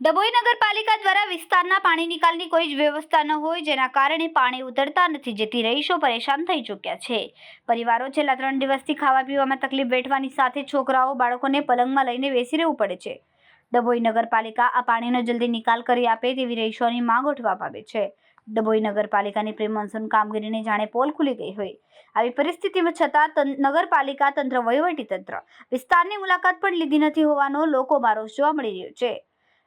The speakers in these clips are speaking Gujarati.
ડભોઈ નગરપાલિકા દ્વારા વિસ્તારના પાણી નિકાલની કોઈ જ વ્યવસ્થા ન હોય, જેના કારણે પાણી ઉતરતા નથી જેથી રહીશો પરેશાન થઈ ચૂક્યા છે. પરિવારો છેલ્લા ત્રણ દિવસથી ખાવા પીવામાં તકલીફ વેઠવાની સાથે છોકરાઓ બાળકોને પલંગમાં લઈને બેસી રહેવું પડે છે. ડભોઈ નગરપાલિકા આ પાણીનો જલ્દી નિકાલ કરી આપે તેવી રહીશોની માંગ ઉઠવા પામે છે. ડભોઈ નગરપાલિકાની પ્રી મોન્સૂન કામગીરીને જાણે પોલ ખુલી ગઈ હોય. આવી પરિસ્થિતિમાં છતાં નગરપાલિકા તંત્ર વહીવટી તંત્ર વિસ્તારની મુલાકાત પણ લીધી નથી હોવાનો લોકોમાં રોષ જોવા મળી રહ્યો છે.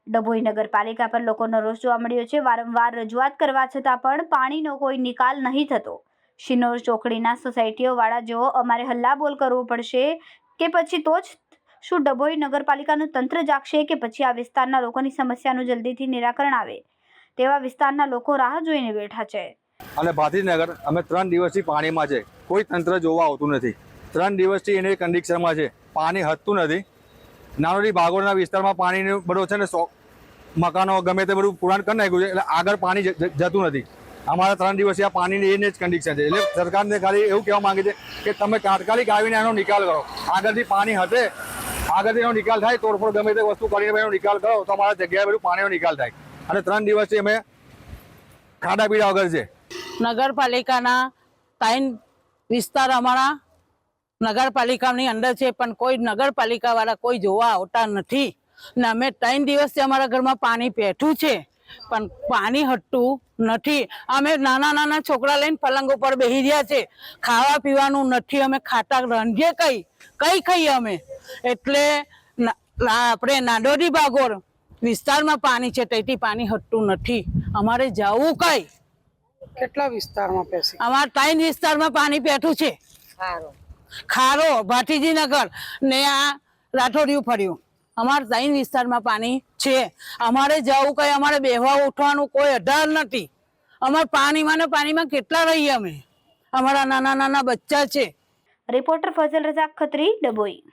ડભોઈ નગરપાલિકા પર લોકોનો રોષ જોવા મળ્યો છે. વારંવાર રજૂઆત કરવા છતાં પણ પાણીનો કોઈ નિકાલ નહીં થતો. શિનોર ચોકડીના સોસાયટીઓવાળા જેઓ અમારે હલ્લાબોલ કરવો પડશે કે પછી તો જ શું ડભોઈ નગરપાલિકાનું તંત્ર જાગશે કે પછી આ વિસ્તારના લોકોની સમસ્યાનું જલ્દીથી નિરાકરણ આવે? તેવા વિસ્તારના લોકો રાહ જોઈને બેઠા છે. અને ભાતીનગર, અમે ત્રણ દિવસથી પાણીમાં છે. કોઈ તંત્ર જોવા આવતું નથી. ત્રણ દિવસથી એની કન્ડિશનમાં છે. પાણી હતું નથી. નાનોડી ભાગોળના વિસ્તારમાં પાણીનો બધો છે ને મકાનો ગમે તે બધું પુરાણ કરી નાખ્યું છે, એટલે આગળ પાણી જતું નથી. અમારા ત્રણ દિવસથી આ પાણીની એને જ કન્ડિશન છે. એટલે સરકારને ખાલી એવું કહેવા માંગે છે કે તમે તાત્કાલિક આવીને એનો નિકાલ કરો. આગળથી પાણી હશે આગળથી એનો નિકાલ થાય, તોડફોડ ગમે તે વસ્તુ કરીને એનો નિકાલ કરો, તો અમારા જગ્યાએ બધું પાણીનો નિકાલ થાય. અને ત્રણ દિવસથી અમે ખાડા પીડા વગર છે. નગરપાલિકાના ત્રણ વિસ્તાર અમારા નગરપાલિકાની અંદર છે, પણ કોઈ નગરપાલિકાવાળા કોઈ જોવા આવતા નથી. ને અમે ત્રણ દિવસથી અમારા ઘરમાં પાણી પેઠું છે પણ પાણી હટતું નથી. અમે નાના નાના છોકરા લઈને પલંગ ઉપર બેસી રહ્યા છે. ખાવા પીવાનું નથી અમે ખાતા રંધીએ કઈ કઈ ખાઈએ અમે. એટલે આપણે નાડોડી બાગોર વિસ્તારમાં પાણી છે તેથી પાણી હટતું નથી. અમારે જવું કઈ. કેટલા વિસ્તારમાં પેસી અમારા ત્રણ વિસ્તારમાં પાણી પેઠું છે. ખારો. ભાટીજી નગર ને આ રાઠોડિયું ફર્યું. અમારા ત્રણ વિસ્તારમાં પાણી છે. અમારે જવું કઈ, અમારે બેહવા ઉઠવાનું કોઈ અઢાર નથી. અમારે પાણીમાં ને પાણીમાં કેટલા રહીએ અમે? અમારા નાના નાના બચ્ચા છે. રિપોર્ટર ફઝલ રઝાક ખત્રી, ડભોઈ.